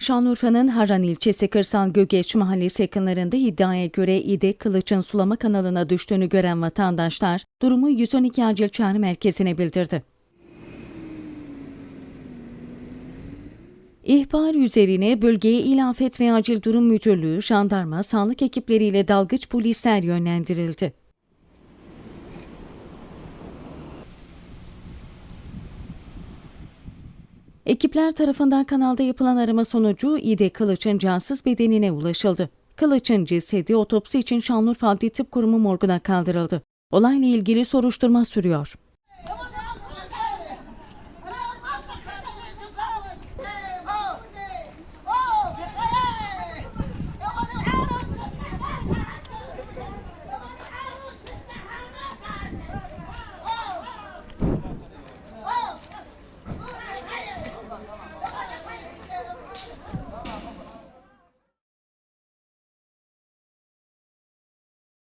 Şanlıurfa'nın Haran ilçesi Kırsal Gögeç mahallesi yakınlarında iddiaya göre İde Kılıç'ın sulama kanalına düştüğünü gören vatandaşlar durumu 112 acil çağrı merkezine bildirdi. İhbar üzerine bölgeye İl Afet ve Acil Durum Müdürlüğü, jandarma, sağlık ekipleriyle dalgıç polisler yönlendirildi. Ekipler tarafından kanalda yapılan arama sonucu İde Kılıç'ın cansız bedenine ulaşıldı. Kılıç'ın cesedi otopsi için Şanlıurfa Adli Tıp Kurumu morguna kaldırıldı. Olayla ilgili soruşturma sürüyor.